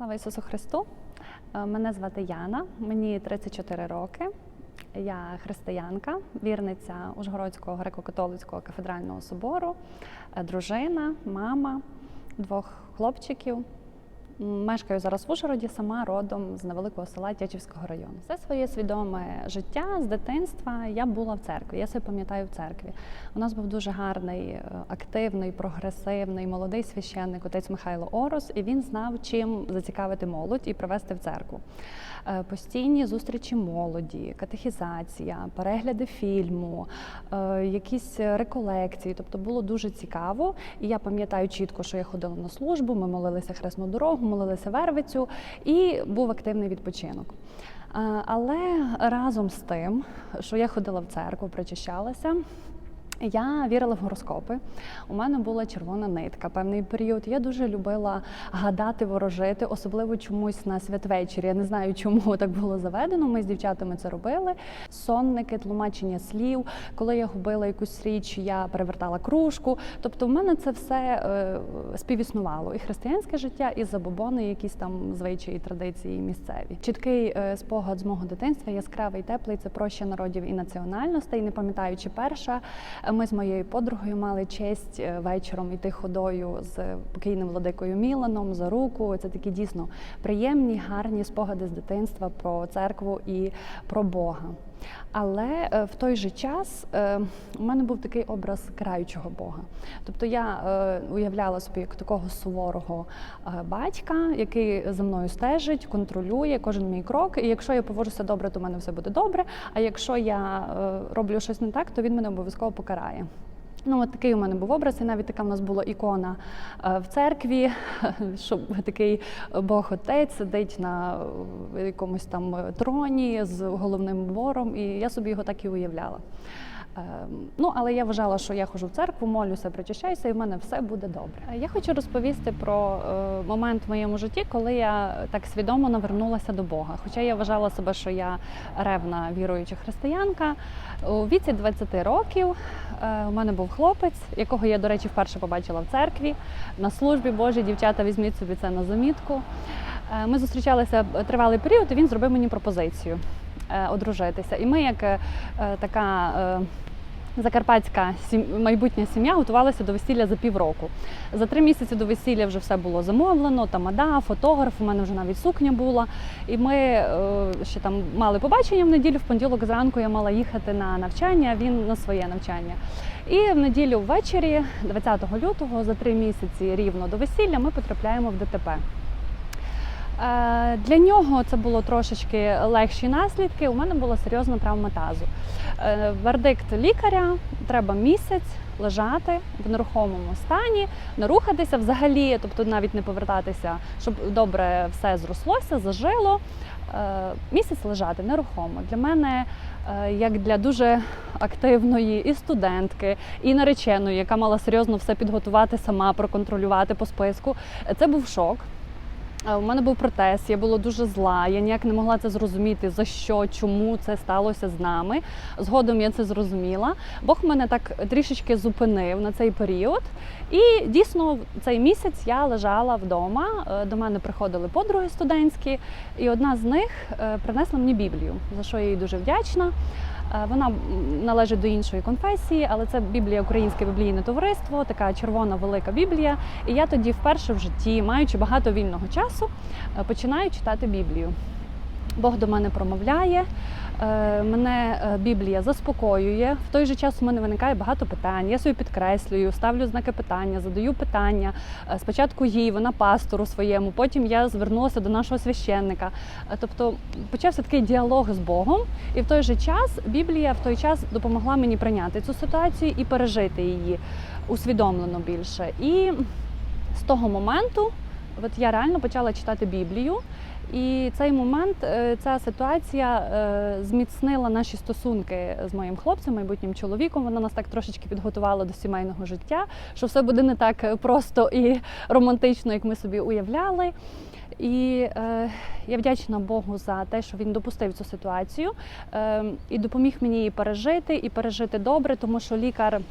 Слава Ісусу Христу! Е, Мене звати Яна, мені 34 роки. Я християнка, вірниця Ужгородського греко-католицького кафедрального собору, е, дружина, мама двох хлопчиків. Мешкаю зараз в Ужгороді, сама родом з невеликого села Тячівського району. Все своє свідоме життя з дитинства я була в церкві. Я себе пам'ятаю в церкві. У нас був дуже гарний, е, активний, прогресивний, молодий священник, отець Михайло Орос, і він знав, чим зацікавити молодь і привести в церкву. Е, Постійні зустрічі молоді, катехізація, перегляди фільму, е, якісь реколекції. Тобто було дуже цікаво. І я пам'ятаю чітко, що я ходила на службу, ми молилися хресну дорогу, молилися вервицю, і був активний відпочинок. Е, Але разом з тим, що я ходила в церкву, причащалася. Я вірила в гороскопи. У мене була червона нитка. Певний період. Я дуже любила гадати, ворожити, особливо чомусь на святвечір. Я не знаю, чому так було заведено. Ми з дівчатами це робили. Сонники, тлумачення слів. Коли я губила якусь річ, я перевертала кружку. Тобто, в мене це все е, співіснувало. І християнське життя, і забобони, якісь там звичаї, традиції місцеві. Чіткий е, спогад з мого дитинства, яскравий, теплий. Це проща народів і національностей. Не пам'ятаючи перша. Ми з моєю подругою мали честь е, вечором іти ходою з покійним владикою Міланом за руку. Це такі дійсно приємні, гарні спогади з дитинства про церкву і про Бога. Але е, в той же час е, у мене був такий образ караючого Бога. Тобто я е, уявляла собі як такого суворого батька, який за мною стежить, контролює кожен мій крок. І якщо я поводжуся добре, то в мене все буде добре. А якщо я роблю щось не так, то він мене обов'язково покарає. Ну, от такий у мене був образ, і навіть така в нас була ікона е, в церкві, що такий Бог Отець сидить на е, якомусь там троні з головним вором, і я собі його так і уявляла. Ем, Ну, але я вважала, що я ходжу в церкву, молюся, причащаюся, і в мене все буде добре. Е, Я хочу розповісти про е, момент в моєму житті, коли я так свідомо навернулася до Бога. Хоча я вважала себе, що я ревна віруюча християнка. У віці 20 років е, у мене був хлопець, якого я, до речі, вперше побачила в церкві на службі Божій. Дівчата, візьміть собі це на замітку. Ми зустрічалися тривалий період, і він зробив мені пропозицію одружитися. І ми, як е, е, така е, закарпатська майбутня сім'я, готувалися до весілля за півроку. За три місяці до весілля вже все було замовлено, тамада, фотограф, у мене вже навіть сукня була. І ми е, ще там мали побачення в неділю, в понеділок зранку я мала їхати на навчання, а він на своє навчання. І в неділю ввечері, 20 лютого, за три місяці рівно до весілля, ми потрапляємо в ДТП. Е, Для нього це було трошечки легші наслідки. У мене була серйозна травма тазу. Е, Вердикт лікаря треба місяць лежати в нерухомому стані, не рухатися взагалі, тобто навіть не повертатися, щоб добре все зрослося, зажило. Е, Місяць лежати нерухомо. Для мене, як для дуже активної і студентки, і нареченої, яка мала серйозно все підготувати сама, проконтролювати по списку, це був шок. Е, У мене був протез, я була дуже зла. Я ніяк не могла це зрозуміти, за що, чому це сталося з нами. Згодом я це зрозуміла. Бог мене так трішечки зупинив на цей період. І дійсно цей місяць я лежала вдома. Е, До мене приходили подруги студентські, і одна з них е, принесла мені Біблію, за що я їй дуже вдячна. Е, Вона належить до іншої конфесії, але це Біблія Українське біблійне товариство, така червона велика Біблія. І я тоді вперше в житті, маючи багато вільного часу, е, починаю читати Біблію. Бог до мене промовляє, е, мене е, Біблія заспокоює. В той же час у мене виникає багато питань. Я собі підкреслюю, ставлю знаки питання, задаю питання. Е, Спочатку їй, вона пастору своєму, потім я звернулася до нашого священника. Тобто почався такий діалог з Богом, і в той же час Біблія в той час допомогла мені прийняти цю ситуацію і пережити її усвідомлено більше. І з того моменту, от я реально почала читати Біблію. І цей момент, е, ця ситуація е, зміцнила наші стосунки з моїм хлопцем, майбутнім чоловіком. Вона нас так трошечки підготувала до сімейного життя, що все буде не так просто і романтично, як ми собі уявляли. І е, я вдячна Богу за те, що він допустив цю ситуацію е, і допоміг мені її пережити і пережити добре, тому що лікар Е,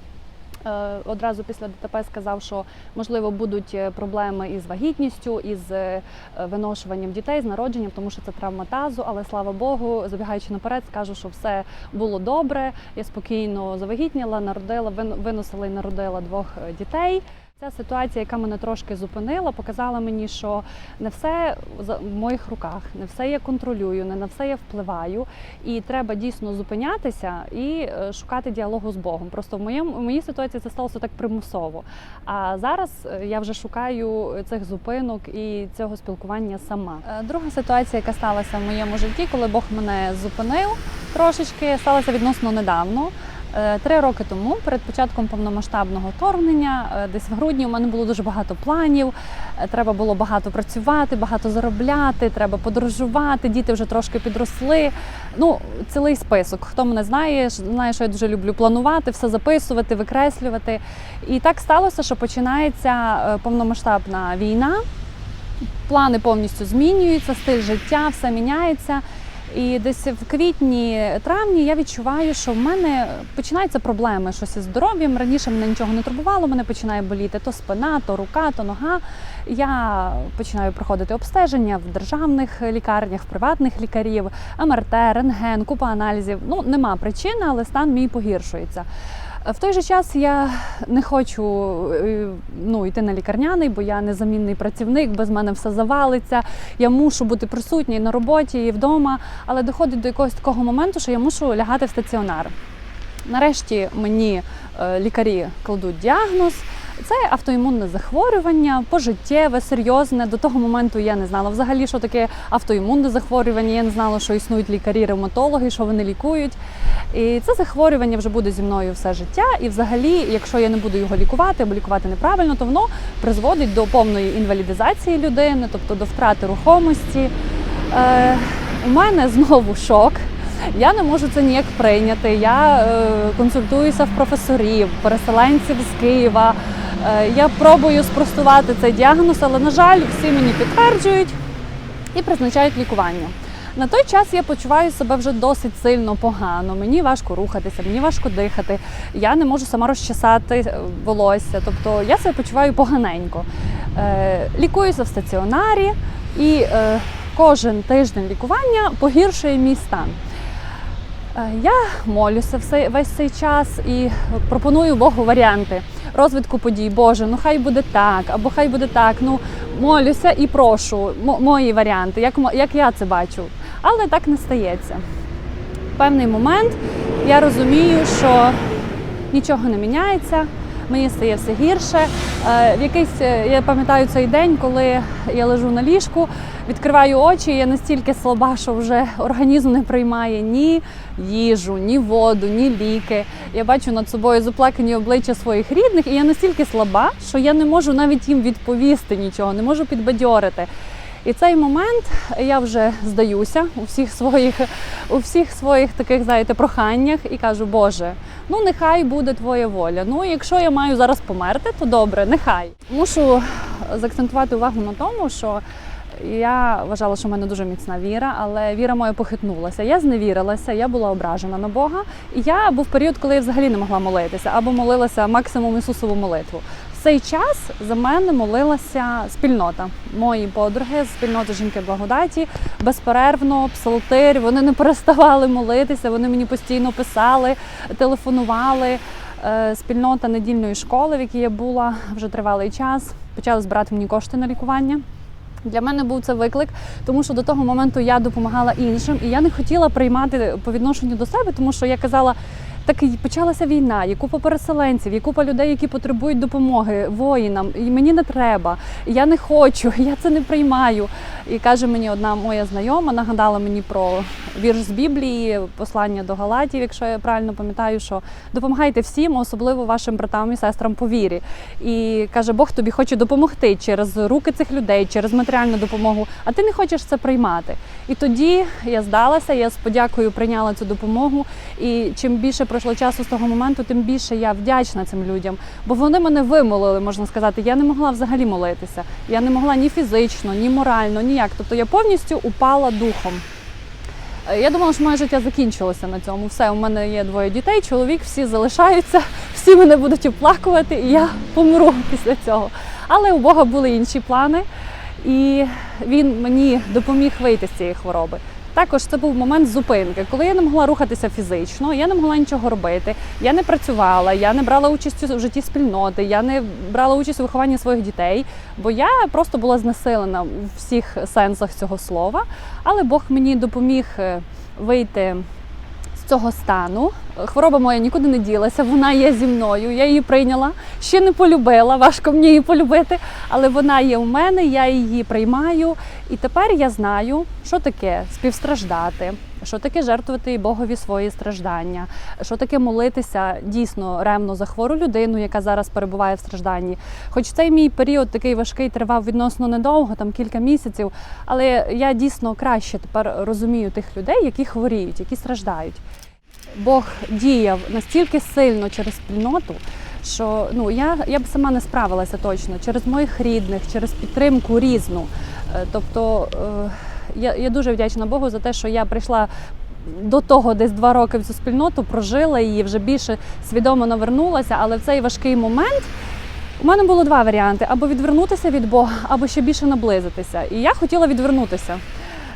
Одразу після ДТП сказав, що можливо будуть е, проблеми із вагітністю, із е, виношуванням дітей, з народженням, тому що це травма тазу. Але слава Богу, забігаючи наперед, скажу, що все було добре. Я спокійно завагітніла, народила, вин- виносила і народила двох е, дітей. Ця ситуація, яка мене трошки зупинила, показала мені, що не все в моїх руках, не все я контролюю, не на все я впливаю, і треба дійсно зупинятися і е, шукати діалогу з Богом. Просто в моєму в моїй ситуації це сталося так примусово. А зараз е, я вже шукаю цих зупинок і цього спілкування сама. Е, Друга ситуація, яка сталася в моєму житті, коли Бог мене зупинив трошечки, сталася відносно недавно. Е, Три роки тому, перед початком повномасштабного вторгнення, е, десь в грудні у мене було дуже багато планів. Е, Треба було багато працювати, багато заробляти, треба подорожувати. Діти вже трошки підросли. Ну, цілий список. Хто мене знає, знає, що я дуже люблю планувати, все записувати, викреслювати. І так сталося, що починається повномасштабна війна. Плани повністю змінюються, стиль життя, все міняється. І десь в квітні, травні я відчуваю, що в мене починаються проблеми щось із здоров'ям. Раніше мене нічого не турбувало, мене починає боліти то спина, то рука, то нога. Я починаю проходити обстеження в державних лікарнях, в приватних лікарів, МРТ, рентген, купа аналізів. Ну нема причини, але стан мій погіршується. В той же час я не хочу е, ну, йти на лікарняний, бо я незамінний працівник, без мене все завалиться. Я мушу бути присутній на роботі і вдома, але доходить до якогось такого моменту, що я мушу лягати в стаціонар. Нарешті мені е, лікарі кладуть діагноз. Це автоімунне захворювання, пожиттєве, серйозне. До того моменту я не знала взагалі, що таке автоімунне захворювання. Я не знала, що існують лікарі-ревматологи, що вони лікують. І це захворювання вже буде зі мною все життя. І взагалі, якщо я не буду його лікувати або лікувати неправильно, то воно призводить до повної інвалідизації людини, тобто до втрати рухомості. Е, у мене знову шок. Я не можу це ніяк прийняти. Я е, консультуюся в професорів, переселенців з Києва. Е, я пробую спростувати цей діагноз, але, на жаль, всі мені підтверджують і призначають лікування. На той час я почуваю себе вже досить сильно погано. Мені важко рухатися, мені важко дихати. Я не можу сама розчесати е, волосся. Тобто я себе почуваю поганенько. Е, лікуюся в стаціонарі, і кожен тиждень лікування погіршує мій стан. Я молюся весь цей час і пропоную Богу варіанти розвитку подій. Боже, ну хай буде так, або хай буде так. Ну молюся і прошу мої варіанти, як, як я це бачу. Але так не стається. В певний момент я розумію, що нічого не міняється. Мені стає все гірше. Е, В якийсь е, я пам'ятаю цей день, коли я лежу на ліжку, відкриваю очі. і Я настільки слаба, що вже організм не приймає ні їжу, ні воду, ні ліки. Я бачу над собою заплакані обличчя своїх рідних, і я настільки слаба, що я не можу навіть їм відповісти нічого, не можу підбадьорити. І цей момент я вже здаюся у всіх своїх, у всіх своїх таких, знаєте, проханнях і кажу, Боже, ну нехай буде твоя воля. Ну, якщо я маю зараз померти, то добре, нехай. Мушу заакцентувати увагу на тому, що я вважала, що в мене дуже міцна віра, але віра моя похитнулася. Я зневірилася, я була ображена на Бога. І я був період, коли я взагалі не могла молитися або молилася максимум Ісусову молитву. Цей час за мене молилася спільнота. Мої подруги з спільноти жінки благодаті безперервно, псалтир. Вони не переставали молитися. Вони мені постійно писали, телефонували. Е, Спільнота недільної школи, в якій я була вже тривалий час, почали збирати мені кошти на лікування. Для мене був це виклик, тому що до того моменту я допомагала іншим, і я не хотіла приймати по відношенню до себе, тому що я казала. Так і почалася війна, є купа переселенців, є купа людей, які потребують допомоги воїнам. І мені не треба, я не хочу, я це не приймаю. І каже мені одна моя знайома, нагадала мені про вірш з Біблії, послання до Галатів, якщо я правильно пам'ятаю, що допомагайте всім, особливо вашим братам і сестрам по вірі. І каже, Бог тобі хоче допомогти через руки цих людей, через матеріальну допомогу, а ти не хочеш це приймати. І тоді я здалася, я з подякою прийняла цю допомогу. І чим більше пройшло часу з того моменту, тим більше я вдячна цим людям, бо вони мене вимолили, можна сказати. Я не могла взагалі молитися. Я не могла ні фізично, ні морально, ніяк. Тобто я повністю упала духом. Е, Я думала, що моє життя закінчилося на цьому. Все, у мене є двоє дітей, чоловік, всі залишаються, всі мене будуть оплакувати, і я помру після цього. Але у Бога були інші плани, і він мені допоміг вийти з цієї хвороби. Також це був момент зупинки, коли я не могла рухатися фізично, я не могла нічого робити. Я не працювала, я не брала участь у житті спільноти, я не брала участь у вихованні своїх дітей, бо я просто була знесилена у всіх сенсах цього слова. Але Бог мені допоміг е, вийти з цього стану. Хвороба моя нікуди не ділася, вона є зі мною. Я її прийняла, ще не полюбила. Важко мені її полюбити, але вона є у мене, я її приймаю. І тепер я знаю, що таке співстраждати, що таке жертвувати Богові свої страждання, що таке молитися дійсно ремно за хвору людину, яка зараз перебуває в стражданні. Хоч цей мій період такий важкий тривав відносно недовго, там кілька місяців, але я дійсно краще тепер розумію тих людей, які хворіють, які страждають. Бог діяв настільки сильно через спільноту, що ну я, я б сама не справилася точно через моїх рідних, через підтримку різну. Е, Тобто е, я, я дуже вдячна Богу за те, що я прийшла до того десь два роки в цю спільноту, прожила її, вже більше свідомо навернулася, але в цей важкий момент. У мене було два варіанти: або відвернутися від Бога, або ще більше наблизитися. І я хотіла відвернутися.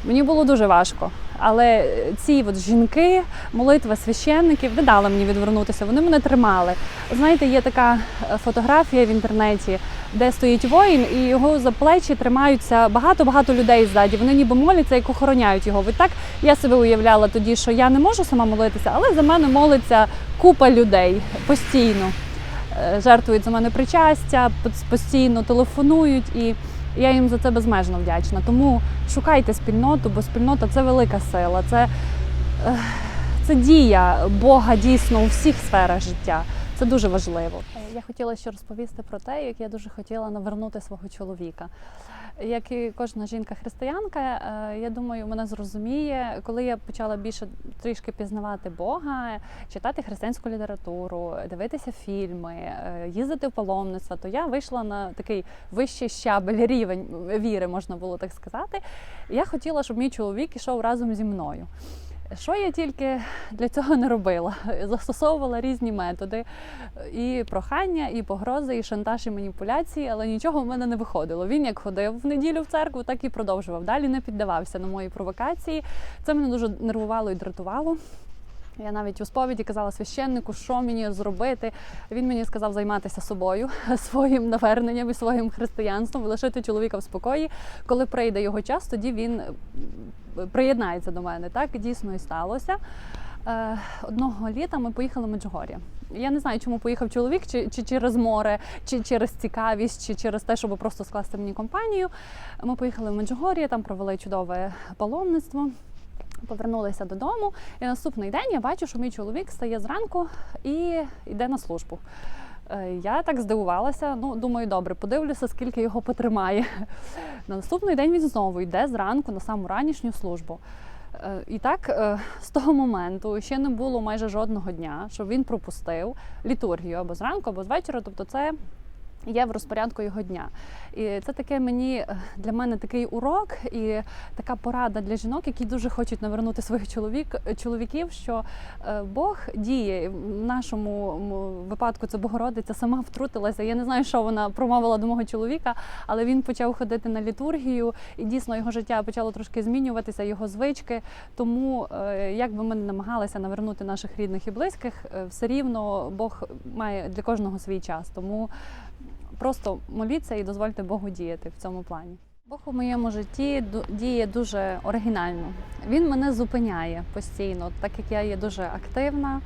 Мені було дуже важко. Але ці от жінки, молитва священників не дала мені відвернутися. Вони мене тримали. Знаєте, є така е, фотографія в інтернеті, де стоїть воїн, і його за плечі тримаються багато-багато людей ззаді. Вони ніби моляться як охороняють його. От так я себе уявляла тоді, що я не можу сама молитися, але за мене молиться купа людей постійно. Е, Жертвують за мене причастя, постійно телефонують і. Я їм за це безмежно вдячна. Тому шукайте спільноту, бо спільнота це велика сила, це, це дія Бога дійсно у всіх сферах життя. Це дуже важливо. Я хотіла ще розповісти про те, як я дуже хотіла навернути свого чоловіка. Як і кожна жінка-християнка, е, я думаю, мене зрозуміє, коли я почала більше трішки пізнавати Бога, читати християнську літературу, дивитися фільми, е, їздити в паломництво, то я вийшла на такий вищий щабель рівень віри, можна було так сказати. Я хотіла, щоб мій чоловік ішов разом зі мною. Що я тільки для цього не робила? Застосовувала різні методи і прохання, і погрози, і шантаж, і маніпуляції, але нічого в мене не виходило. Він як ходив в неділю в церкву, так і продовжував. Далі не піддавався на мої провокації. Це мене дуже нервувало і дратувало. Я навіть у сповіді казала священнику, що мені зробити. Він мені сказав займатися собою, своїм наверненням і своїм християнством, лишити чоловіка в спокої. Коли прийде його час, тоді він приєднається до мене. Так дійсно і сталося. Е, Одного літа ми поїхали в Меджугор'я. Я не знаю, чому поїхав чоловік, чи, чи через море, чи через цікавість, чи через те, щоб просто скласти мені компанію. Ми поїхали в Меджугор'я, там провели чудове паломництво. Повернулися додому, і наступний день я бачу, що мій чоловік стає зранку і йде на службу. Е, Я так здивувалася. Ну, думаю, добре, подивлюся, скільки його потримає. На наступний день він знову йде зранку на саму ранішню службу. Е, І так, е, з того моменту ще не було майже жодного дня, щоб він пропустив літургію або зранку, або з вечора. Тобто, це є в розпорядку його дня. І це таке мені е, для мене такий урок і така порада для жінок, які дуже хочуть навернути своїх чоловік, чоловіків, що е, Бог діє. В нашому випадку це Богородиця сама втрутилася. Я не знаю, що вона промовила до мого чоловіка, але він почав ходити на літургію, і дійсно його життя почало трошки змінюватися, його звички. Тому, е, як би ми не намагалися навернути наших рідних і близьких, все рівно Бог має для кожного свій час. Тому просто моліться і дозвольте Богу діяти в цьому плані. Бог у моєму житті діє дуже оригінально. Він мене зупиняє постійно, так як я є дуже активна.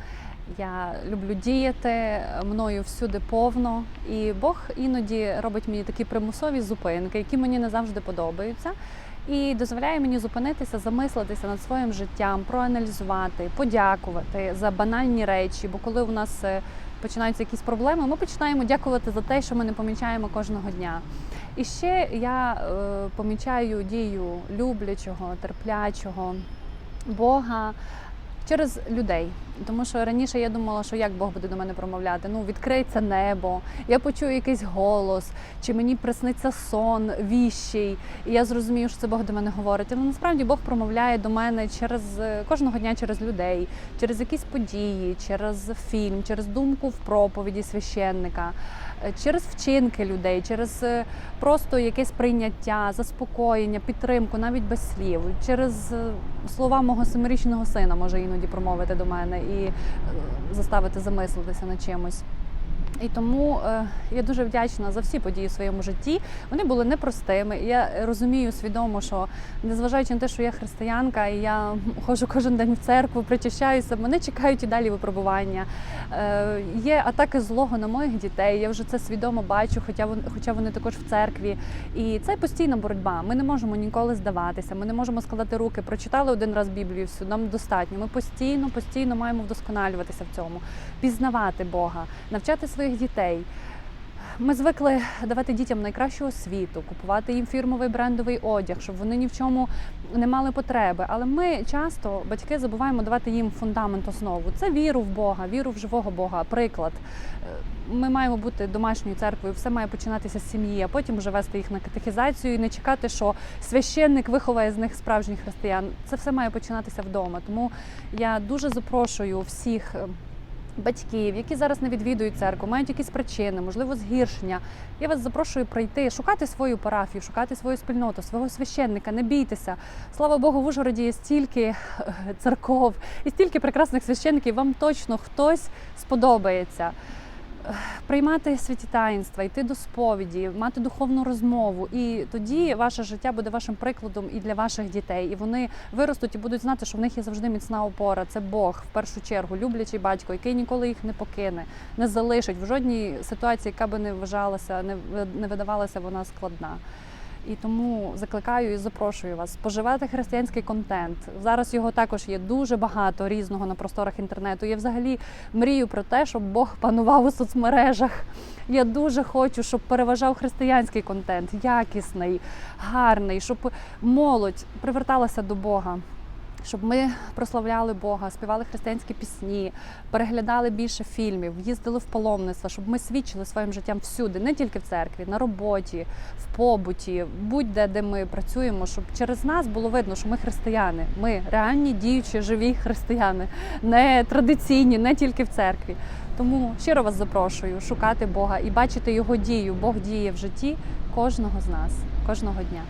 Я люблю діяти, мною всюди повно. І Бог іноді робить мені такі примусові зупинки, які мені не завжди подобаються. І дозволяє мені зупинитися, замислитися над своїм життям, проаналізувати, подякувати за банальні речі. Бо коли у нас е, починаються якісь проблеми, ми починаємо дякувати за те, що ми не помічаємо кожного дня. І ще я е, помічаю дію люблячого, терплячого Бога. Через людей. Тому що раніше я думала, що як Бог буде до мене промовляти. Ну, відкриється небо, я почую якийсь голос, чи мені присниться сон віщий, і я зрозумію, що це Бог до мене говорить. Але насправді Бог промовляє до мене через е, кожного дня через людей, через якісь події, через фільм, через думку в проповіді священника, е, через вчинки людей, через е, просто якесь прийняття, заспокоєння, підтримку, навіть без слів, через слова мого семирічного сина може іноді промовити до мене і е, заставити замислитися над чимось. І тому е, я дуже вдячна за всі події в своєму житті. Вони були непростими. Я розумію свідомо, що незважаючи на те, що я християнка, і я ходжу кожен день в церкву, причащаюся, мене чекають і далі випробування. Е, є атаки злого на моїх дітей. Я вже це свідомо бачу, хоча вони, хоча вони також в церкві. І це постійна боротьба. Ми не можемо ніколи здаватися. Ми не можемо складати руки. Прочитали один раз Біблію, всю нам достатньо. Ми постійно, постійно маємо вдосконалюватися в цьому, пізнавати Бога, навчати своїх дітей. Ми звикли давати дітям найкращу освіту, купувати їм фірмовий брендовий одяг, щоб вони ні в чому не мали потреби. Але ми часто, батьки, забуваємо давати їм фундамент основу. Це віру в Бога, віру в живого Бога, приклад. Е, Ми маємо бути домашньою церквою, все має починатися з сім'ї, а потім вже вести їх на катехізацію і не чекати, що священник виховає з них справжніх християн. Це все має починатися вдома. Тому я дуже запрошую всіх. Батьків, які зараз не відвідують церкву, мають якісь причини, можливо, згіршення. Я вас запрошую прийти, шукати свою парафію, шукати свою спільноту, свого священника. Не бійтеся. Слава Богу, в Ужгороді є стільки е, церков і стільки прекрасних священників. Вам точно хтось сподобається. Приймати святі таїнства, йти до сповіді, мати духовну розмову, і тоді ваше життя буде вашим прикладом і для ваших дітей. І вони виростуть і будуть знати, що в них є завжди міцна опора. Це Бог в першу чергу, люблячий батько, який ніколи їх не покине, не залишить в жодній ситуації, яка би не вважалася, не видавалася вона складна. І тому закликаю і запрошую вас споживати християнський контент. Зараз його також є дуже багато різного на просторах інтернету. Я взагалі мрію про те, щоб Бог панував у соцмережах. Я дуже хочу, щоб переважав християнський контент, якісний, гарний, щоб молодь приверталася до Бога. Щоб ми прославляли Бога, співали християнські пісні, переглядали більше фільмів, їздили в паломництво, щоб ми свідчили своїм життям всюди, не тільки в церкві, на роботі, в побуті, будь-де, де ми працюємо, щоб через нас було видно, що ми християни. Ми реальні діючі, живі християни, не традиційні, не тільки в церкві. Тому щиро вас запрошую шукати Бога і бачити його дію. Бог діє в житті кожного з нас, кожного дня.